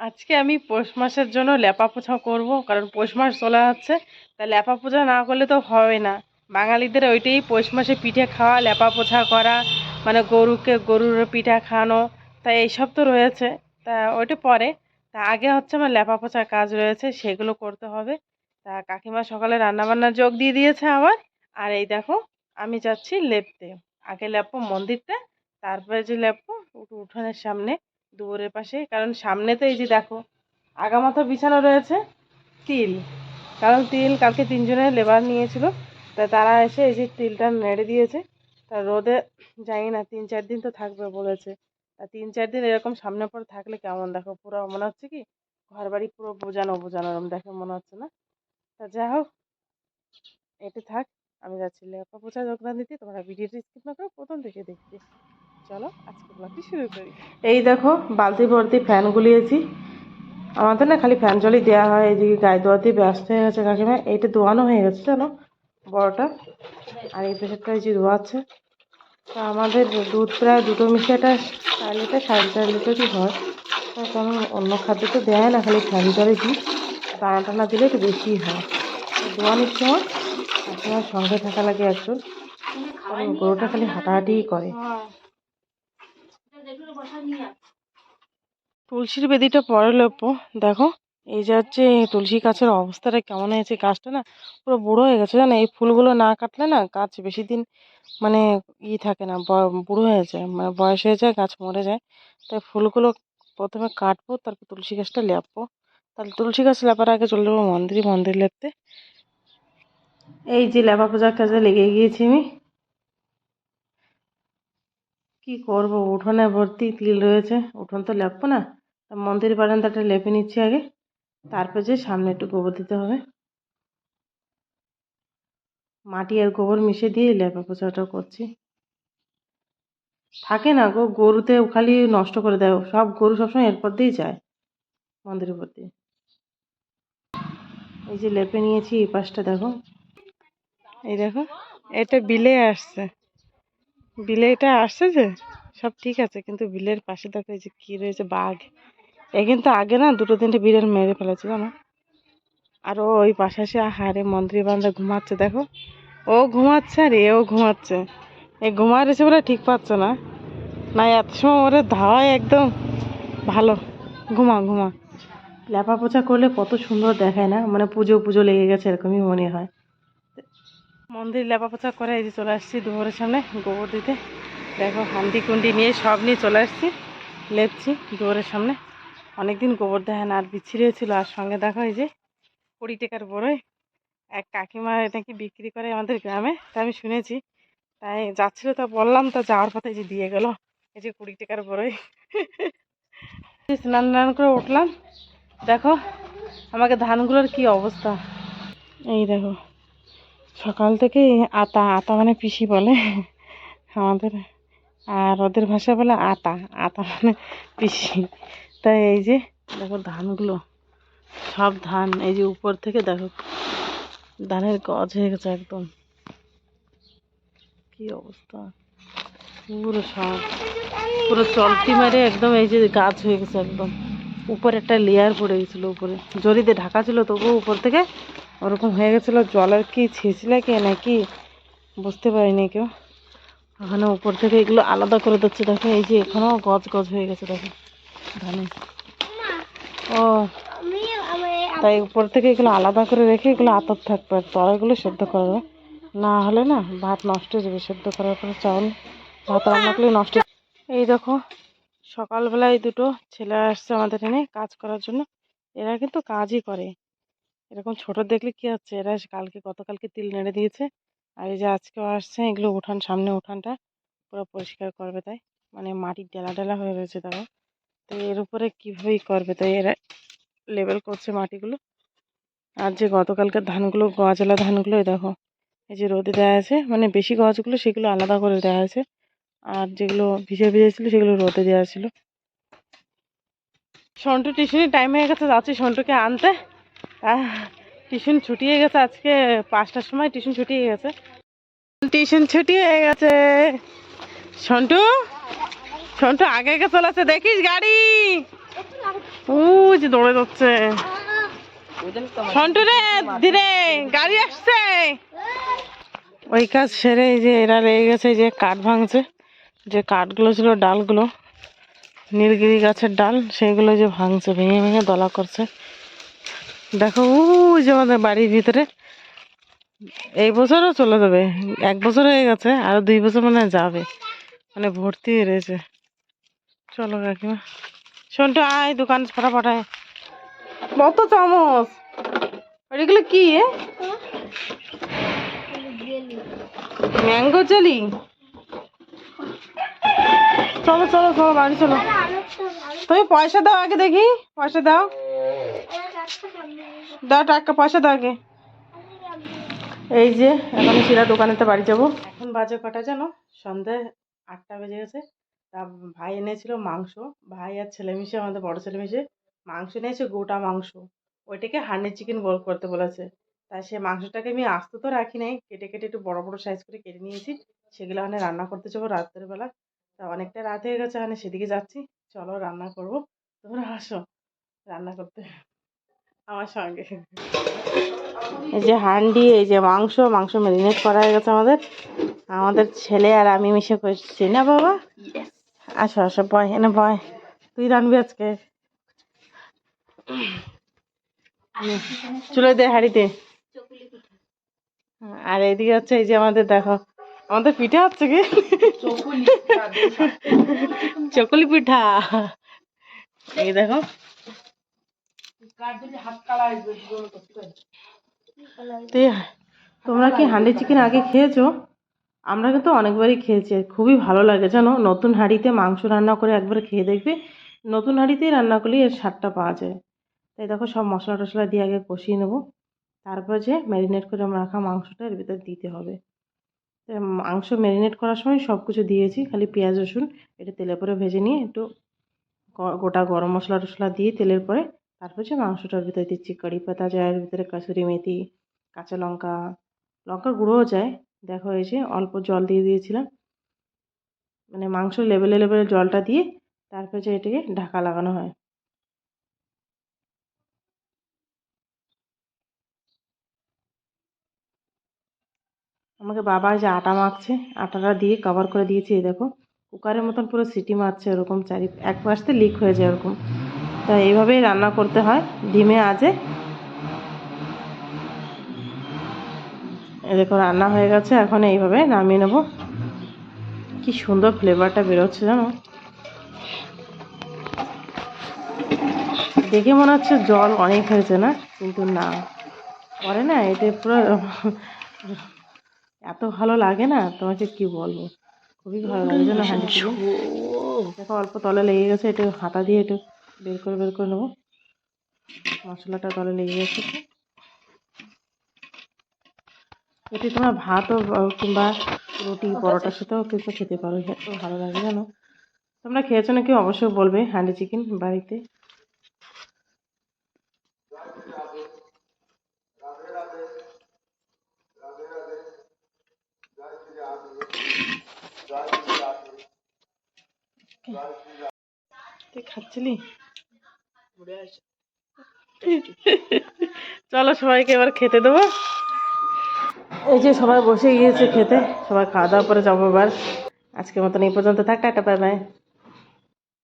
আজকে আমি পৌষ মাসের জন্য লেপা পোছা করব, কারণ পৌষ মাস চলে যাচ্ছে। তা লেপা পোছা না করলে তো হবে না। বাঙালিদের ওইটাই পৌষ মাসে পিঠে খাওয়া, লেপা পোছা করা মানে গরুকে, গরুর পিঠা খাওয়ানো, তা এইসব তো রয়েছে। তা ওইটা পরে। তা আগে হচ্ছে আমার লেপা পোছার কাজ রয়েছে, সেগুলো করতে হবে। তা কাকিমা সকালে রান্নাবান্না যোগ দিয়ে দিয়েছে আবার আর এই দেখো, আমি যাচ্ছি লেপতে। আগে লেপবো মন্দিরটা, তারপরে যে উঠো- উঠোনের সামনে। দুয়ারের পাশে। কারণ সামনে তো এই যে দেখো, আগামাথা বিছানো রয়েছে তিল। কারণ তিল কালকে তিনজনে লেবার নিয়েছিল, তা তারা এসে এই যে তিলটা নেড়ে দিয়েছে। তা রোদে, জানি না, তিন চার দিন তো থাকবে বলেছে। তা তিন চার দিন এরকম সামনে পরে থাকলে কেমন? দেখো, পুরো মনে হচ্ছে কি ঘর বাড়ি পুরো বোঝানো বোঝানো এরকম দেখে মনে হচ্ছে না। তা যা হোক, এতে থাক, আমি যাচ্ছি। লেপা পোছা যোগদান দিতে তোমরা ভিডিওটি স্কিপ না করে প্রথম থেকে দেখতে। চলো আজকে ব্লগটি শুরু করি। এই দেখো বালতি ভর্তি ফ্যান গুলিয়েছি। আমাদের না খালি ফ্যান জলই দেওয়া হয় এইদিকে গায়ে ধোয়াতে ব্যস্ত হয়ে গেছে কাকিমা। এইটা দোয়ানো হয়ে গেছে জানো? বড়টা। আর এই পেশারটা এই যে ধোয়াচ্ছে তা আমাদের দুধ প্রায় দুটো মিশে একটা চার লিটার সাড়ে চার লিটারই হয়। কারণ অন্য খাদ্য তো দেয় না খালি ফ্যান জলে দিই। দানা টানা দিলে একটু বেশিই হয়। দোয়ানোর সময় আপনার সঙ্গে থাকা লাগে একজন। কারণ গরুটা খালি হাঁটাহাঁটিই করে। তুলসীর বেদিটা পরে লেপো দেখো, এই যে হচ্ছে তুলসী গাছের অবস্থাটা কেমন হয়েছে, গাছটা না পুরো বুড়ো হয়ে গেছে, জানো, এই ফুলগুলো না কাটলে না গাছ বেশি দিন মানে ই থাকে না বুড়ো হয়ে যায় মানে বয়স হয়ে যায়, গাছ মরে যায়। তাই ফুলগুলো প্রথমে কাটবো, তারপর তুলসী গাছটা লেপবো। তাহলে তুলসী গাছ লেপার আগে চলে যাব মন্দিরে, মন্দির লেপতে। এই যে লেপা পূজার কাজে লেগে গিয়েছি আমি। কি করব? উঠোনে ভর্তি তিল রয়েছে। উঠোন তো লেপবো না। তা মন্দির বারান্দাটা লেপে নিচ্ছি আগে। তারপর যে সামনে একটু গোবর দিতে হবে। মাটি আর গোবর মিশে দিয়ে লেপা পোছাটা করছি। থাকে না গো, গরুতে খালি নষ্ট করে দেয়। সব গরু সবসময় এরপর দিয়েই যায় মন্দিরের উপর দিয়ে এই যে লেপে নিয়েছি, এই পাশটা দেখো। এই দেখো, এটা বিলে আসছে। বিলে এটা আসছে যে, সব ঠিক আছে, কিন্তু বিলের পাশে দেখো এই যে কি রয়েছে বাঘ। এ কিন্তু আগে না দুটো তিনটে বিড়াল মেরে ফেলেছে, জানো? আর ওই পাশে এসে হারে মন্ত্রী বান্ধা ঘুমাচ্ছে, দেখো? ও ঘুমাচ্ছে আর এও ঘুমাচ্ছে। এ ঘুমা রয়েছে বলে ঠিক পাচ্ছে না। না, এত সময় ওরে ধাওয়ায় একদম ভালো। ঘুমা ঘুমা। লেপা পোছা করলে কত সুন্দর দেখায় না? মানে পুজো পুজো লেগে গেছে এরকমই মনে হয়। মন্দির লেপা পোছা করে এই যে চলে আসছি দুপুরের সামনে গোবর দিতে। দেখো, হান্ডি কুন্ডি নিয়ে সব নিয়ে চলে আসছি, লেপছি দুয়ারের সামনে। অনেকদিন গোবর দেয় না, আর বিচ্ছিরি হয়েছিল। আর সঙ্গে দেখো এই যে কুড়ি টাকার বড়ই এক কাকিমা নাকি বিক্রি করে আমাদের গ্রামে। তা আমি শুনেছি, তাই যাচ্ছিল তা বললাম, তা যাওয়ার পথে যে দিয়ে গেল, এই যে কুড়ি টাকার বড়ই। স্নান টান করে উঠলাম। দেখো, আমাকে ধানগুলোর কি অবস্থা। এই দেখো সকাল থেকে আতা আতা মানে পিসি বলে আমাদের। আর ওদের ভাষা বলে আতা আতা মানে পিসি। তাই এই যে, দেখো ধানগুলো, সব ধান এই যে উপর থেকে দেখো, ধানের গজ হয়ে গেছে একদম। কি অবস্থা, পুরো সব, পুরো চলতি মারে একদম এই যে গাছ হয়ে গেছে একদম। উপরে একটা লেয়ার পড়ে গেছিল উপরে। জরিতে ঢাকা ছিল, তবুও উপর থেকে ওরকম হয়ে গেছিল জলের কি ছেঁচলে কে নাকি? বুঝতে পারিনি কেউ। ওখানে উপর থেকে এগুলো আলাদা করে দিচ্ছে, দেখো, এই যে এখানেও গজ গজ হয়ে গেছে, দেখো, ধানে। ও, তাই উপর থেকে এগুলো আলাদা করে রেখে এগুলো আতর থাকবে, আর তলাগুলো সেদ্ধ করবে না হলে না, ভাত নষ্ট হয়ে যাবে, সেদ্ধ করার পরে চাউল, ভাত রান্না করলে নষ্ট এই দেখো, সকালবেলায় দুটো ছেলে আসছে আমাদের এনে কাজ করার জন্য। এরা কিন্তু কাজই করে। এরকম ছোট দেখলে কি হচ্ছে? এরা কালকে, গতকালকে তিল নেড়ে দিয়েছে। আর এই যে আজকেও আসছে, এগুলো উঠান, সামনে উঠানটা পুরো পরিষ্কার করবে তাই? মানে মাটির ডেলা ডেলা হয়ে রয়েছে দেখো তো এর উপরে কীভাবেই করবে তাই? এরা লেবেল করছে মাটিগুলো। আর যে গতকালকার ধানগুলো, গজালা ধানগুলো দেখো, এই যে রোদে দেওয়া আছে মানে বেশি গছগুলো সেগুলো আলাদা করে দেওয়া আছে। আর যেগুলো ভিজে ভিজে ছিল সেগুলো রোদে দেওয়া ছিল। সন্টু টিউশনের টাইম হয়ে গেছে, যাচ্ছি সন্টুকে আনতে। টিউশন ছুটিয়ে গেছে আজকে পাঁচটার সময় টিউশন ছুটিয়ে গেছে। টিউশন ছুটি হয়ে গেছে। সন্টু সন্টু আগে আগে চলেছে, দেখিস গাড়ি। ওই যে দৌড়ে যাচ্ছে। সন্টু রে ধীরে গাড়ি আসছে। ওই কাজ সেরে এই যে এরা লেগে গেছে যে কাঠ ভাঙছে। যে কাঠগুলো ছিল, ডালগুলো। নীলগিরি গাছের ডাল, সেইগুলো যে ভাঙছে, ভেঙে ভেঙে দলা করছে। দেখো ওই যে আমাদের বাড়ির ভিতরে। এই বছরও চলে যাবে। এক বছর হয়ে গেছে আর দুই বছর মানে যাবে। মানে ভর্তি হয়ে রয়েছে। চলো কাকিমা। শোনটো আয় দোকান ফটাফটায় কত চামচ? এগুলো কি ম্যাঙ্গো জেলি? চলো চলো চলো বাড়ি চলো। তুমি পয়সা দাও আগে দেখি পয়সা দাও। দাও টাকা, পয়সা দাও আগে। এই যে, এখন সিরা দোকানেতে বাড়ি যাব। এখন বাজে কটা জানো? সন্ধে আটটা বেজে গেছে। তা ভাই এনেছিল মাংস। ভাই আর ছেলে মিশে, আমাদের বড় ছেলে মিশে মাংস নিয়েছে গোটা মাংস। ওইটাকে হান্ডি চিকেন বল করতে বলেছে। তাই সে মাংসটাকে আমি আস্ত তো রাখি নাই, কেটে কেটে একটু বড় বড় সাইজ করে কেটে নিয়েছি। সেগুলো মানে রান্না করতে যাব রাত্রের বেলা। তা অনেকটা রাত হয়ে গেছে মানে সেদিকে যাচ্ছি। চলো রান্না করব। তোমরা আসো, রান্না করতে। আমার সঙ্গে। এই যে হান্ডি এই যে মাংস মাংস ম্যারিনেট করা হয়ে গেছে আমাদের। আমাদের ছেলে আর আমি মিশে করছি। না বাবা? আসো আসো বয় এনে বয়। তুই রানবি আজকে? চুলে দে হাড়িতে। আর এইদিকে হচ্ছে এই যে আমাদের দেখো আমাদের পিঠা হচ্ছে কি? চকুলি পিঠা। এই দেখো। তোমরা কি হান্ডি চিকেন আগে খেয়েছো? আমরা কিন্তু অনেকবারই খেয়েছি, খুবই ভালো লাগে, জানো? নতুন হাঁড়িতে মাংস রান্না করে একবার খেয়ে দেখবে, নতুন হাঁড়িতেই রান্না করলে এর স্বাদটা পাওয়া যায়। তাই দেখো, সব মশলা টশলা দিয়ে আগে কষিয়ে নেব, তারপর যে ম্যারিনেট করে আমরা রাখা মাংসটা, এর ভিতরে দিতে হবে। মাংস ম্যারিনেট করার সময় সব কিছু দিয়েছি, খালি পেঁয়াজ রসুন, এটা তেলে পরে ভেজে নিয়ে একটু গোটা গরম মশলা টশলা দিয়ে তেলের পরে তারপর যে মাংসটার ভিতরে দিচ্ছি কারি পাতা যায় ভিতরে কাসুরি মেথি, কাঁচা লঙ্কা, লঙ্কার গুঁড়োও যায়। দেখো এই যে অল্প জল দিয়ে দিয়েছিলাম। মানে মাংস লেবেলে লেবেলে জলটা দিয়ে তারপর যে এটাকে ঢাকা লাগানো হয়। আমাকে বাবা যে আটা মাখছে, আটাটা দিয়ে কভার করে দিয়েছি দেখো। কুকারের মতন পুরো সিটি মারছে ওরকম চারি, এক পাশতে লিক হয়ে যায় এরকম। তা এইভাবেই রান্না করতে হয়। ডিমে আজে দেখো, রান্না হয়ে গেছে। এখন এইভাবে নামিয়ে নেব। কি সুন্দর ফ্লেভারটা বেরোচ্ছে জানো। দেখে মনে হচ্ছে জল অনেক হয়েছে না? কিন্তু না। পরে না, এতে পুরো এত ভালো লাগে না, তোমাকে কি বলব? খুবই ভালো লাগে যেন দেখো, অল্প তলে লেগে গেছে, একটু হাতা দিয়ে একটু বের করে বের করে নেব। মশলাটা তলে লেগে গেছে। এটি তোমরা আহ, কিংবা রুটি পরোটার সাথেও কিন্তু খেতে পারো এত ভালো লাগে জানো। তোমরা খেয়েছো নাকি অবশ্যই বলবে হান্ডি চিকেন বাড়িতে। তুই খাচ্ছিলি? চলো সবাইকে এবার খেতে দেবো। এই যে সবাই বসে গিয়েছে খেতে। সবাই খাওয়া দাওয়া করে যাব এবার। আজকের মতন এই পর্যন্ত। থাক একটা বাই।